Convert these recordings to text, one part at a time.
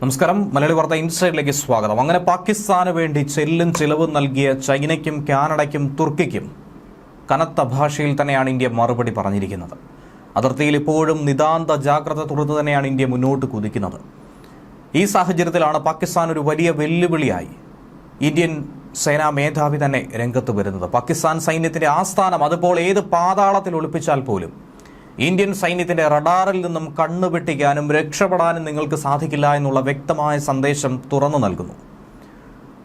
നമസ്കാരം. മലയാളി വാർത്ത ഇൻസൈഡിലേക്ക് സ്വാഗതം. അങ്ങനെ പാകിസ്ഥാന് വേണ്ടി ചെല്ലും ചിലവ് നൽകിയ ചൈനയ്ക്കും കാനഡയ്ക്കും തുർക്കിക്കും കനത്ത ഭാഷയിൽ തന്നെയാണ് ഇന്ത്യ മറുപടി പറഞ്ഞിരിക്കുന്നത്. അതിർത്തിയിൽ ഇപ്പോഴും നിതാന്ത ജാഗ്രത തുടർന്ന് തന്നെയാണ് ഇന്ത്യ മുന്നോട്ട് കുതിക്കുന്നത്. ഈ സാഹചര്യത്തിലാണ് പാകിസ്ഥാൻ ഒരു വലിയ വെല്ലുവിളിയായി ഇന്ത്യൻ സേനാ മേധാവി തന്നെ രംഗത്ത് വരുന്നത്. പാകിസ്ഥാൻ സൈന്യത്തിന്റെ ആസ്ഥാനം അതുപോലെ ഏത് പാതാളത്തിൽ ഒളിപ്പിച്ചാൽ പോലും ഇന്ത്യൻ സൈന്യത്തിന്റെ റഡാറിൽ നിന്നും കണ്ണുപെട്ടിക്കാനും രക്ഷപ്പെടാനും നിങ്ങൾക്ക് സാധിക്കില്ല എന്നുള്ള വ്യക്തമായ സന്ദേശം തുറന്നു നൽകുന്നു.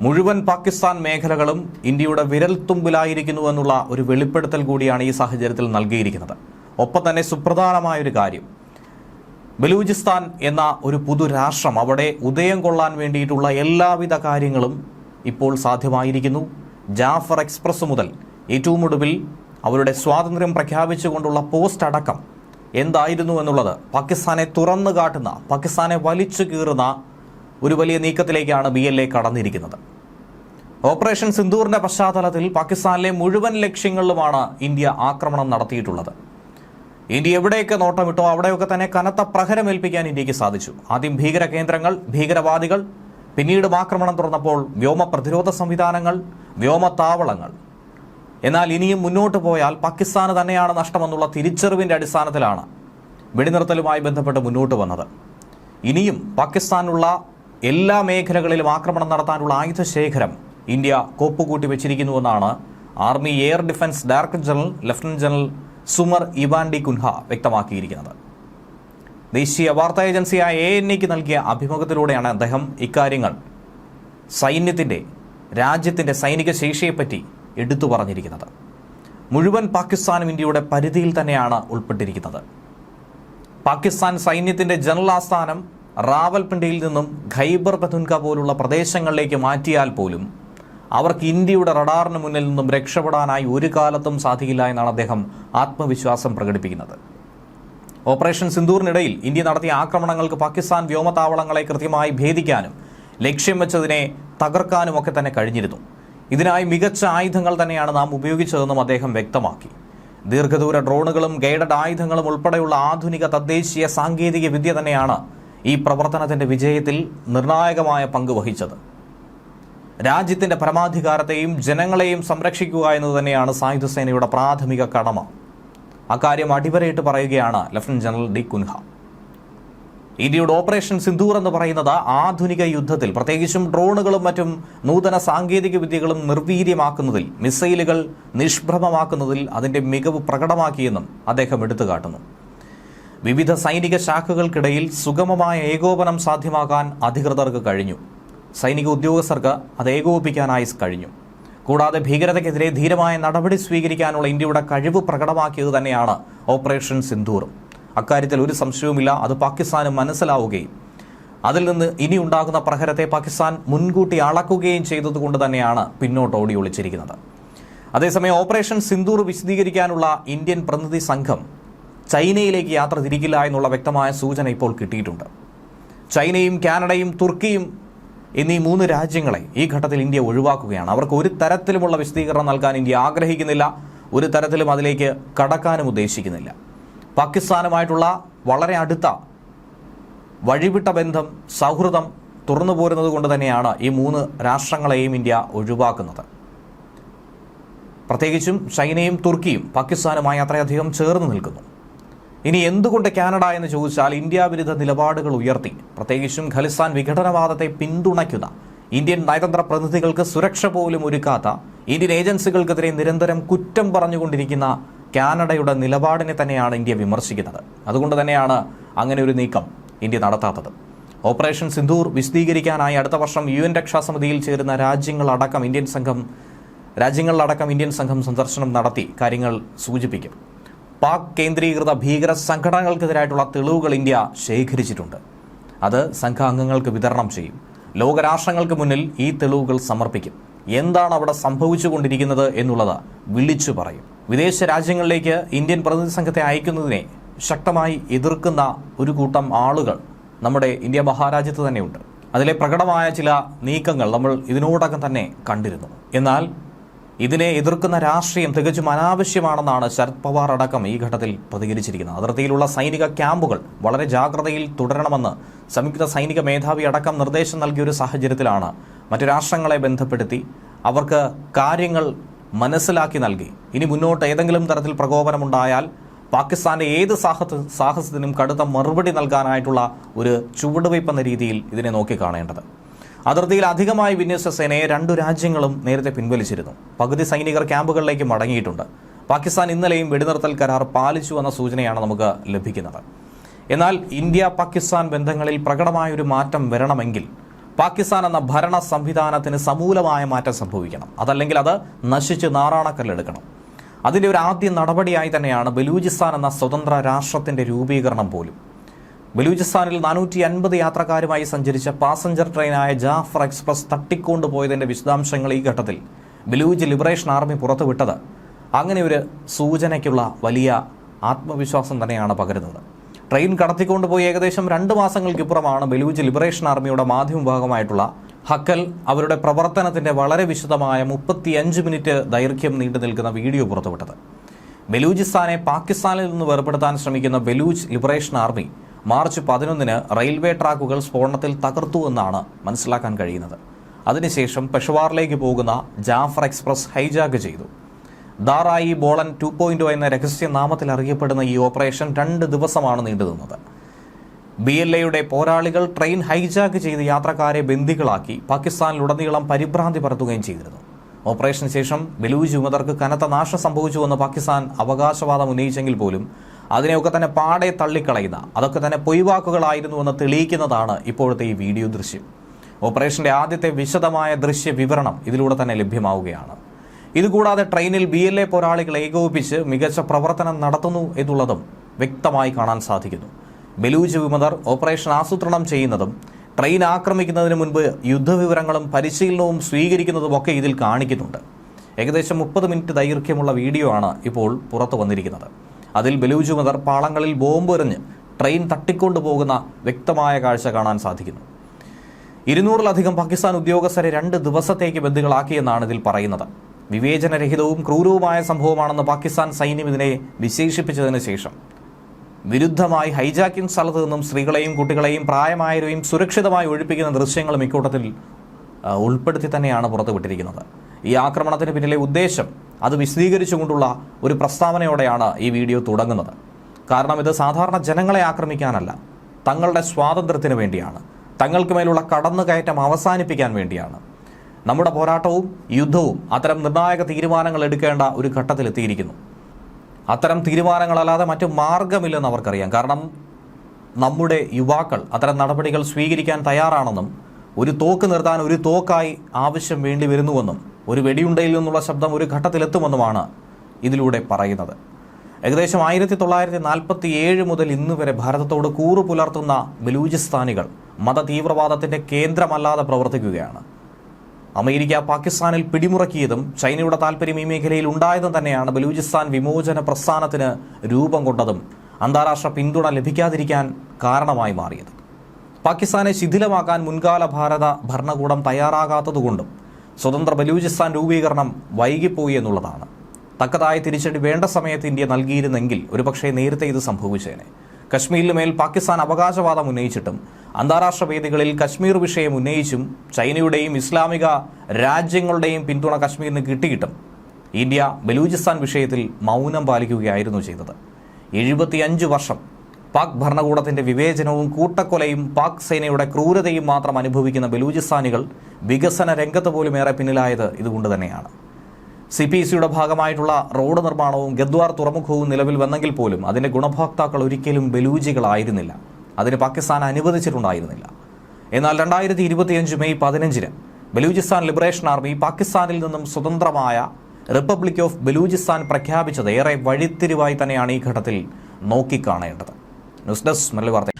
മുഴുവൻ പാകിസ്ഥാൻ മേഖലകളും ഇന്ത്യയുടെ വിരൽത്തുമ്പിലായിരിക്കുന്നു എന്നുള്ള ഒരു വെളിപ്പെടുത്തൽ കൂടിയാണ് ഈ സാഹചര്യത്തിൽ നൽകിയിരിക്കുന്നത്. ഒപ്പം തന്നെ സുപ്രധാനമായ ഒരു കാര്യം. ബലൂചിസ്ഥാൻ എന്ന ഒരു പുതു രാഷ്ട്രം അവിടെ ഉദയം കൊള്ളാൻ വേണ്ടിയിട്ടുള്ള എല്ലാവിധ കാര്യങ്ങളും ഇപ്പോൾ സാധ്യമായിരിക്കുന്നു. ജാഫർ എക്സ്പ്രസ് മുതൽ ഏറ്റവും ഒടുവിൽ അവരുടെ സ്വാതന്ത്ര്യം പ്രഖ്യാപിച്ചുകൊണ്ടുള്ള പോസ്റ്റ് അടക്കം എന്തായിരുന്നു എന്നുള്ളത് പാകിസ്ഥാനെ തുറന്നു കാട്ടുന്ന പാകിസ്ഥാനെ വലിച്ചു കീറുന്ന ഒരു വലിയ നീക്കത്തിലേക്കാണ് ബി എൽ എ കടന്നിരിക്കുന്നത്. ഓപ്പറേഷൻ സിന്ദൂറിന്റെ പശ്ചാത്തലത്തിൽ പാകിസ്ഥാനിലെ മുഴുവൻ ലക്ഷ്യങ്ങളിലുമാണ് ഇന്ത്യ ആക്രമണം നടത്തിയിട്ടുള്ളത്. ഇന്ത്യ എവിടെയൊക്കെ നോട്ടമിട്ടോ അവിടെയൊക്കെ തന്നെ കനത്ത പ്രഹരമേൽപ്പിക്കാൻ ഇന്ത്യയ്ക്ക് സാധിച്ചു. ആദ്യം ഭീകര കേന്ദ്രങ്ങൾ ഭീകരവാദികൾ പിന്നീട് ആക്രമണം തുറന്നപ്പോൾ വ്യോമ പ്രതിരോധ സംവിധാനങ്ങൾ വ്യോമത്താവളങ്ങൾ. എന്നാൽ ഇനിയും മുന്നോട്ട് പോയാൽ പാകിസ്ഥാന് തന്നെയാണ് നഷ്ടമെന്നുള്ള തിരിച്ചറിവിന്റെ അടിസ്ഥാനത്തിലാണ് വെടിനിർത്തലുമായി ബന്ധപ്പെട്ട് മുന്നോട്ട് വന്നത്. ഇനിയും പാകിസ്ഥാനുള്ള എല്ലാ മേഖലകളിലും ആക്രമണം നടത്താനുള്ള ആയുധശേഖരം ഇന്ത്യ കോപ്പുകൂട്ടി വെച്ചിരിക്കുന്നുവെന്നാണ് army air defence director general lieutenant general Sumer Ivan D'Cunha വ്യക്തമാക്കിയിരിക്കുന്നത്. ദേശീയ വാർത്താ ഏജൻസിയായ എ എൻ ഇക്ക് നൽകിയ അഭിമുഖത്തിലൂടെയാണ് അദ്ദേഹം ഇക്കാര്യങ്ങൾ. സൈന്യത്തിന്റെ രാജ്യത്തിന്റെ സൈനിക ശേഷിയെപ്പറ്റി എടുത്തു പറഞ്ഞിരിക്കുന്നത്. മുഴുവൻ പാകിസ്ഥാനും ഇന്ത്യയുടെ പരിധിയിൽ തന്നെയാണ് ഉൾപ്പെട്ടിരിക്കുന്നത്. പാകിസ്ഥാൻ സൈന്യത്തിന്റെ ജനറൽ ആസ്ഥാനം റാവൽപിണ്ടിയിൽ നിന്നും ഖൈബർ പതുൻക പോലുള്ള പ്രദേശങ്ങളിലേക്ക് മാറ്റിയാൽ പോലും അവർക്ക് ഇന്ത്യയുടെ റഡാറിന് മുന്നിൽ നിന്നും രക്ഷപ്പെടാനായി ഒരു കാലത്തും സാധിക്കില്ല എന്നാണ് അദ്ദേഹം ആത്മവിശ്വാസം പ്രകടിപ്പിക്കുന്നത്. ഓപ്പറേഷൻ സിന്ദൂറിനിടയിൽ ഇന്ത്യ നടത്തിയ ആക്രമണങ്ങൾക്ക് പാകിസ്ഥാൻ വ്യോമതാവളങ്ങളെ കൃത്യമായി ഭേദിക്കാനും ലക്ഷ്യം വെച്ചതിനെ തകർക്കാനുമൊക്കെ തന്നെ കഴിഞ്ഞിരുന്നു. ഇതിനായി മികച്ച ആയുധങ്ങൾ തന്നെയാണ് നാം ഉപയോഗിച്ചതെന്നും അദ്ദേഹം വ്യക്തമാക്കി. ദീർഘദൂര ഡ്രോണുകളും ഗൈഡഡ് ആയുധങ്ങളും ഉൾപ്പെടെയുള്ള ആധുനിക തദ്ദേശീയ സാങ്കേതിക വിദ്യ തന്നെയാണ് ഈ പ്രവർത്തനത്തിന്റെ വിജയത്തിൽ നിർണായകമായ പങ്ക് വഹിച്ചത്. രാജ്യത്തിന്റെ പരമാധികാരത്തെയും ജനങ്ങളെയും സംരക്ഷിക്കുക എന്നത് തന്നെയാണ് സായുധ സേനയുടെ പ്രാഥമിക കടമ. അക്കാര്യം അടിവരയിട്ട് പറയുകയാണ് ലഫ്റ്റനന്റ് ജനറൽ ഡി കുൻഹ. ഇന്ത്യയുടെ ഓപ്പറേഷൻ സിന്ധൂർ എന്ന് പറയുന്നത് ആധുനിക യുദ്ധത്തിൽ പ്രത്യേകിച്ചും ഡ്രോണുകളും മറ്റും നൂതന സാങ്കേതിക വിദ്യകളും നിർവീര്യമാക്കുന്നതിൽ മിസൈലുകൾ നിഷ്പ്രഭമാക്കുന്നതിൽ അതിന്റെ മികവ് പ്രകടമാക്കിയെന്നും അദ്ദേഹം എടുത്തുകാട്ടുന്നു വിവിധ സൈനിക ശാഖകൾക്കിടയിൽ സുഗമമായ ഏകോപനം സാധ്യമാക്കാൻ അധികൃതർക്ക് കഴിഞ്ഞു. സൈനിക ഉദ്യോഗസ്ഥർക്ക് അത് ഏകോപിപ്പിക്കാനായി കഴിഞ്ഞു. കൂടാതെ ഭീകരതയ്ക്കെതിരെ ധീരമായ നടപടി സ്വീകരിക്കാനുള്ള ഇന്ത്യയുടെ കഴിവ് പ്രകടമാക്കിയത് തന്നെയാണ് ഓപ്പറേഷൻ സിന്ദൂറും അക്കാര്യത്തിൽ ഒരു സംശയവുമില്ല. അത് പാകിസ്ഥാന് മനസ്സിലാവുകയും അതിൽ നിന്ന് ഇനി ഉണ്ടാകുന്ന പ്രഹരത്തെ പാകിസ്ഥാൻ മുൻകൂട്ടി അളക്കുകയും ചെയ്തതുകൊണ്ട് തന്നെയാണ് പിന്നോട്ട് ഓടി ഒളിച്ചിരിക്കുന്നത്. അതേസമയം ഓപ്പറേഷൻ സിന്ദൂർ വിശദീകരിക്കാനുള്ള ഇന്ത്യൻ പ്രതിനിധി സംഘം ചൈനയിലേക്ക് യാത്ര തിരിക്കില്ല എന്നുള്ള വ്യക്തമായ സൂചന ഇപ്പോൾ കിട്ടിയിട്ടുണ്ട്. ചൈനയും കാനഡയും തുർക്കിയും എന്നീ മൂന്ന് രാജ്യങ്ങളെ ഈ ഘട്ടത്തിൽ ഇന്ത്യ ഒഴിവാക്കുകയാണ്. അവർക്ക് ഒരു തരത്തിലുമുള്ള വിശദീകരണം നൽകാൻ ഇന്ത്യ ആഗ്രഹിക്കുന്നില്ല. ഒരു തരത്തിലും അതിലേക്ക് കടക്കാനും ഉദ്ദേശിക്കുന്നില്ല. പാകിസ്ഥാനുമായിട്ടുള്ള വളരെ അടുത്ത വഴിവിട്ട ബന്ധം സൗഹൃദം തുറന്നു പോരുന്നത് കൊണ്ട് തന്നെയാണ് ഈ മൂന്ന് രാഷ്ട്രങ്ങളെയും ഇന്ത്യ ഒഴിവാക്കുന്നത്. പ്രത്യേകിച്ചും ചൈനയും തുർക്കിയും പാകിസ്ഥാനുമായി അത്രയധികം ചേർന്ന് നിൽക്കുന്നു. ഇനി എന്തുകൊണ്ട് കാനഡ എന്ന് ചോദിച്ചാൽ ഇന്ത്യ വിരുദ്ധ നിലപാടുകൾ ഉയർത്തി പ്രത്യേകിച്ചും ഖലിസ്ഥാൻ വിഘടനവാദത്തെ പിന്തുണയ്ക്കുന്ന ഇന്ത്യൻ നയതന്ത്ര പ്രതിനിധികൾക്ക് സുരക്ഷ പോലും ഒരുക്കാത്ത ഇന്ത്യൻ ഏജൻസികൾക്കെതിരെ നിരന്തരം കുറ്റം പറഞ്ഞുകൊണ്ടിരിക്കുന്ന കാനഡയുടെ നിലപാടിനെ തന്നെയാണ് ഇന്ത്യ വിമർശിക്കുന്നത്. അതുകൊണ്ട് തന്നെയാണ് അങ്ങനെ ഒരു നീക്കം ഇന്ത്യ നടത്താത്തത്. ഓപ്പറേഷൻ സിന്ധൂർ വിശദീകരിക്കാനായി അടുത്ത വർഷം യു എൻ രക്ഷാസമിതിയിൽ ചേരുന്ന രാജ്യങ്ങളടക്കം ഇന്ത്യൻ സംഘം രാജ്യങ്ങളിലടക്കം ഇന്ത്യൻ സംഘം സന്ദർശനം നടത്തി കാര്യങ്ങൾ സൂചിപ്പിക്കും. പാക് കേന്ദ്രീകൃത ഭീകര സംഘടനകൾക്കെതിരായിട്ടുള്ള തെളിവുകൾ ഇന്ത്യ ശേഖരിച്ചിട്ടുണ്ട്. അത് സംഘാംഗങ്ങൾക്ക് വിതരണം ചെയ്യും. ലോകരാഷ്ട്രങ്ങൾക്ക് മുന്നിൽ ഈ തെളിവുകൾ സമർപ്പിക്കും. എന്താണ് അവിടെ സംഭവിച്ചുകൊണ്ടിരിക്കുന്നത് എന്നുള്ളത് വിളിച്ചു പറയും. വിദേശ രാജ്യങ്ങളിലേക്ക് ഇന്ത്യൻ പ്രതിനിധി സംഘത്തെ അയക്കുന്നതിനെ ശക്തമായി എതിർക്കുന്ന ഒരു കൂട്ടം ആളുകൾ നമ്മുടെ ഇന്ത്യ മഹാരാജ്യത്ത് തന്നെയുണ്ട്. അതിലെ പ്രകടമായ ചില നീക്കങ്ങൾ നമ്മൾ ഇതിനോടകം തന്നെ കണ്ടിരുന്നു. എന്നാൽ ഇതിനെ എതിർക്കുന്ന രാഷ്ട്രീയം തികച്ചും അനാവശ്യമാണെന്നാണ് ശരത് പവാർ അടക്കം ഈ ഘട്ടത്തിൽ പ്രതികരിച്ചിരിക്കുന്നത്. അതിർത്തിയിലുള്ള സൈനിക ക്യാമ്പുകൾ വളരെ ജാഗ്രതയിൽ തുടരണമെന്ന് സംയുക്ത സൈനിക മേധാവി അടക്കം നിർദ്ദേശം നൽകിയ ഒരു സാഹചര്യത്തിലാണ് മറ്റു രാഷ്ട്രങ്ങളെ ബന്ധപ്പെടുത്തി അവർക്ക് കാര്യങ്ങൾ മനസ്സിലാക്കി നൽകി. ഇനി മുന്നോട്ട് ഏതെങ്കിലും തരത്തിൽ പ്രകോപനമുണ്ടായാൽ പാകിസ്ഥാന്റെ ഏത് സാഹസ സാഹസത്തിനും കടുത്ത മറുപടി നൽകാനായിട്ടുള്ള ഒരു ചുവടുവയ്പ് എന്ന രീതിയിൽ ഇതിനെ നോക്കിക്കാണേണ്ടത് അതിർത്തിയിൽ അധികമായി വിന്യസിച്ച സേനയെ രണ്ടു രാജ്യങ്ങളും നേരത്തെ പിൻവലിച്ചിരുന്നു. പകുതി സൈനികർ ക്യാമ്പുകളിലേക്ക് മടങ്ങിയിട്ടുണ്ട്. പാകിസ്ഥാൻ ഇന്നലെയും വെടിനിർത്തൽ കരാർ പാലിച്ചു എന്ന സൂചനയാണ് നമുക്ക് ലഭിക്കുന്നത്. എന്നാൽ ഇന്ത്യ പാകിസ്ഥാൻ ബന്ധങ്ങളിൽ പ്രകടമായൊരു മാറ്റം വരണമെങ്കിൽ പാകിസ്ഥാൻ എന്ന ഭരണ സംവിധാനത്തിന് സമൂലമായ മാറ്റം സംഭവിക്കണം. അതല്ലെങ്കിൽ അത് നശിച്ച് നാറാണക്കല്ലെടുക്കണം അതിന്റെ ഒരു ആദ്യ നടപടിയായി തന്നെയാണ് ബലൂചിസ്ഥാൻ എന്ന സ്വതന്ത്ര രാഷ്ട്രത്തിന്റെ രൂപീകരണം പോലും. ബലൂചിസ്ഥാനിൽ നാനൂറ്റി അൻപത് യാത്രക്കാരുമായി സഞ്ചരിച്ച പാസഞ്ചർ ട്രെയിനായ ജാഫർ എക്സ്പ്രസ് തട്ടിക്കൊണ്ടുപോയതിന്റെ വിശദാംശങ്ങൾ ഈ ഘട്ടത്തിൽ ബലൂജ് ലിബറേഷൻ ആർമി പുറത്തുവിട്ടത്. അങ്ങനെ ഒരു സൂചനയ്ക്കുള്ള വലിയ ആത്മവിശ്വാസം തന്നെയാണ് പകരുന്നത്. ട്രെയിൻ കടത്തിക്കൊണ്ടുപോയി ഏകദേശം രണ്ട് മാസങ്ങൾക്കിപ്പുറമാണ് ബലൂജ് ലിബറേഷൻ ആർമിയുടെ മാധ്യമ ഭാഗമായിട്ടുള്ള ഹക്കൽ അവരുടെ പ്രവർത്തനത്തിന്റെ വളരെ വിശദമായ മുപ്പത്തിയഞ്ച് മിനിറ്റ് ദൈർഘ്യം നീണ്ടു നിൽക്കുന്ന വീഡിയോ പുറത്തുവിട്ടത്. ബലൂചിസ്ഥാനെ പാകിസ്ഥാനിൽ നിന്ന് വേർപെടുത്താൻ ശ്രമിക്കുന്ന ബലൂജ് ലിബറേഷൻ ആർമി മാർച്ച് പതിനൊന്നിന് റെയിൽവേ ട്രാക്കുകൾ സ്ഫോടനത്തിൽ തകർത്തു എന്നാണ് മനസ്സിലാക്കാൻ കഴിയുന്നത്. അതിനുശേഷം പെഷവാറിലേക്ക് പോകുന്ന ജാഫർ എക്സ്പ്രസ് ഹൈജാക്ക് ചെയ്തു. ദാറായി ബോളൻ ടു പോയിന്റ് എന്ന രഹസ്യനാമത്തിൽ അറിയപ്പെടുന്ന ഈ ഓപ്പറേഷൻ രണ്ട് ദിവസമാണ് നീണ്ടുനിന്നത്. ബി എൽ എയുടെ പോരാളികൾ ട്രെയിൻ ഹൈജാക്ക് ചെയ്ത് യാത്രക്കാരെ ബന്ദികളാക്കി പാകിസ്ഥാനിലുടനീളം പരിഭ്രാന്തി പരത്തുകയും ചെയ്തിരുന്നു. ഓപ്പറേഷന് ശേഷം ബലൂജ് വിമതർക്ക് കനത്ത നാശം സംഭവിച്ചുവെന്ന് പാകിസ്ഥാൻ അവകാശവാദം ഉന്നയിച്ചെങ്കിൽ പോലും അതിനെയൊക്കെ തന്നെ പാടെ തള്ളിക്കളയുന്ന അതൊക്കെ തന്നെ പൊയ്വാക്കുകളായിരുന്നുവെന്ന് തെളിയിക്കുന്നതാണ് ഇപ്പോഴത്തെ ഈ വീഡിയോ ദൃശ്യം. ഓപ്പറേഷന്റെ ആദ്യത്തെ വിശദമായ ദൃശ്യ വിവരണം ഇതിലൂടെ തന്നെ ലഭ്യമാവുകയാണ്. ഇതുകൂടാതെ ട്രെയിനിൽ ബി എൽ എ പോരാളികൾ ഏകോപിപ്പിച്ച് മികച്ച പ്രവർത്തനം നടത്തുന്നു എന്നുള്ളതും വ്യക്തമായി കാണാൻ സാധിക്കുന്നു. ബലൂജ് വിമതർ ഓപ്പറേഷൻ ആസൂത്രണം ചെയ്യുന്നതും ട്രെയിൻ ആക്രമിക്കുന്നതിന് മുൻപ് യുദ്ധവിവരങ്ങളും പരിശീലനവും സ്വീകരിക്കുന്നതുമൊക്കെ ഇതിൽ കാണിക്കുന്നുണ്ട്. ഏകദേശം മുപ്പത് മിനിറ്റ് ദൈർഘ്യമുള്ള വീഡിയോ ആണ് ഇപ്പോൾ പുറത്തു വന്നിരിക്കുന്നത്. അതിൽ ബലൂജ് വിമതർ പാളങ്ങളിൽ ബോംബെറിഞ്ഞ് ട്രെയിൻ തട്ടിക്കൊണ്ടുപോകുന്ന വ്യക്തമായ കാഴ്ച കാണാൻ സാധിക്കുന്നു. ഇരുന്നൂറിലധികം പാകിസ്ഥാൻ ഉദ്യോഗസ്ഥരെ രണ്ട് ദിവസത്തേക്ക് ബന്ദികളാക്കിയെന്നാണ് ഇതിൽ പറയുന്നത്. വിവേചനരഹിതവും ക്രൂരവുമായ സംഭവമാണെന്ന് പാകിസ്ഥാൻ സൈന്യം ഇതിനെ വിശേഷിപ്പിച്ചതിന് ശേഷം. വിരുദ്ധമായി ഹൈജാക്കിംഗ് സ്ഥലത്ത് നിന്നും സ്ത്രീകളെയും കുട്ടികളെയും പ്രായമായവരെയും സുരക്ഷിതമായി ഒഴിപ്പിക്കുന്ന ദൃശ്യങ്ങളും ഇക്കൂട്ടത്തിൽ ഉൾപ്പെടുത്തി തന്നെയാണ് പുറത്തുവിട്ടിരിക്കുന്നത്. ഈ ആക്രമണത്തിന് പിന്നിലെ ഉദ്ദേശം അത് വിശദീകരിച്ചുകൊണ്ടുള്ള ഒരു പ്രസ്താവനയോടെയാണ് ഈ വീഡിയോ തുടങ്ങുന്നത്. കാരണം ഇത് സാധാരണ ജനങ്ങളെ ആക്രമിക്കാനല്ല തങ്ങളുടെ സ്വാതന്ത്ര്യത്തിന് വേണ്ടിയാണ്. തങ്ങൾക്ക് മേലുള്ള കടന്നുകയറ്റം അവസാനിപ്പിക്കാൻ വേണ്ടിയാണ്. നമ്മുടെ പോരാട്ടവും യുദ്ധവും അത്തരം നിർണായക തീരുമാനങ്ങൾ എടുക്കേണ്ട ഒരു ഘട്ടത്തിലെത്തിയിരിക്കുന്നു അത്തരം തീരുമാനങ്ങളല്ലാതെ മറ്റു മാർഗമില്ലെന്ന് അവർക്കറിയാം. കാരണം നമ്മുടെ യുവാക്കൾ അത്തരം നടപടികൾ സ്വീകരിക്കാൻ തയ്യാറാണെന്നും ഒരു തോക്ക് നിർത്താൻ ഒരു തോക്കായി ആവശ്യം വേണ്ടി വരുന്നുവെന്നും ഒരു വെടിയുണ്ടയിൽ നിന്നുള്ള ശബ്ദം ഒരു ഘട്ടത്തിലെത്തുമെന്നുമാണ് ഇതിലൂടെ പറയുന്നത്. ഏകദേശം ആയിരത്തി തൊള്ളായിരത്തി നാൽപ്പത്തി ഏഴ് മുതൽ ഇന്ന് വരെ ഭാരതത്തോട് കൂറു പുലർത്തുന്ന ബലൂചിസ്ഥാനികൾ മത തീവ്രവാദത്തിന്റെ കേന്ദ്രമല്ലാതെ പ്രവർത്തിക്കുകയാണ്. അമേരിക്ക പാകിസ്ഥാനിൽ പിടിമുറക്കിയതും ചൈനയുടെ താൽപ്പര്യം ഈ മേഖലയിൽ ഉണ്ടായതും തന്നെയാണ് ബലൂചിസ്ഥാൻ വിമോചന പ്രസ്ഥാനത്തിന് രൂപം കൊണ്ടതും അന്താരാഷ്ട്ര പിന്തുണ ലഭിക്കാതിരിക്കാൻ കാരണമായി മാറിയത്. പാകിസ്ഥാനെ ശിഥിലമാക്കാൻ മുൻകാല ഭാരത ഭരണകൂടം തയ്യാറാകാത്തതുകൊണ്ടും സ്വതന്ത്ര ബലൂചിസ്ഥാൻ രൂപീകരണം വൈകിപ്പോയി എന്നുള്ളതാണ്. തക്കതായ തിരിച്ചടി വേണ്ട സമയത്ത് ഇന്ത്യ നൽകിയിരുന്നെങ്കിൽ ഒരുപക്ഷെ നേരത്തെ ഇത് സംഭവിച്ചേനെ. കശ്മീരിന് മേൽ പാകിസ്ഥാൻ അവകാശവാദം ഉന്നയിച്ചിട്ടും അന്താരാഷ്ട്ര വേദികളിൽ കശ്മീർ വിഷയം ഉന്നയിച്ചും ചൈനയുടെയും ഇസ്ലാമിക രാജ്യങ്ങളുടെയും പിന്തുണ കശ്മീരിന് കിട്ടിയിട്ടും ഇന്ത്യ ബലൂചിസ്ഥാൻ വിഷയത്തിൽ മൗനം പാലിക്കുകയായിരുന്നു ചെയ്തത്. എഴുപത്തിയഞ്ച് വർഷം പാക് ഭരണകൂടത്തിന്റെ വിവേചനവും കൂട്ടക്കൊലയും പാക് സേനയുടെ ക്രൂരതയും മാത്രം അനുഭവിക്കുന്ന ബലൂചിസ്ഥാനികൾ വികസന രംഗത്ത് പോലും ഏറെ പിന്നിലായത് ഇതുകൊണ്ട് തന്നെയാണ്. സി പി സിയുടെ ഭാഗമായിട്ടുള്ള റോഡ് നിർമ്മാണവും ഗദ്വാർ തുറമുഖവും നിലവിൽ വന്നെങ്കിൽ പോലും അതിന്റെ ഗുണഭോക്താക്കൾ ഒരിക്കലും ബലൂജികളായിരുന്നില്ല അതിന് പാകിസ്ഥാൻ അനുവദിച്ചിട്ടുണ്ടായിരുന്നില്ല. എന്നാൽ രണ്ടായിരത്തി ഇരുപത്തിയഞ്ച് മെയ് പതിനഞ്ചിന് ബലൂചിസ്ഥാൻ ലിബറേഷൻ ആർമി പാകിസ്ഥാനിൽ നിന്നും സ്വതന്ത്രമായ റിപ്പബ്ലിക് ഓഫ് ബലൂചിസ്ഥാൻ പ്രഖ്യാപിച്ചത് ഏറെ വഴിത്തിരിവായി തന്നെയാണ് ഈ ഘട്ടത്തിൽ നോക്കിക്കാണേണ്ടത്. ന്യൂസ് ഡെസ്ക് മലയാളി വാർത്ത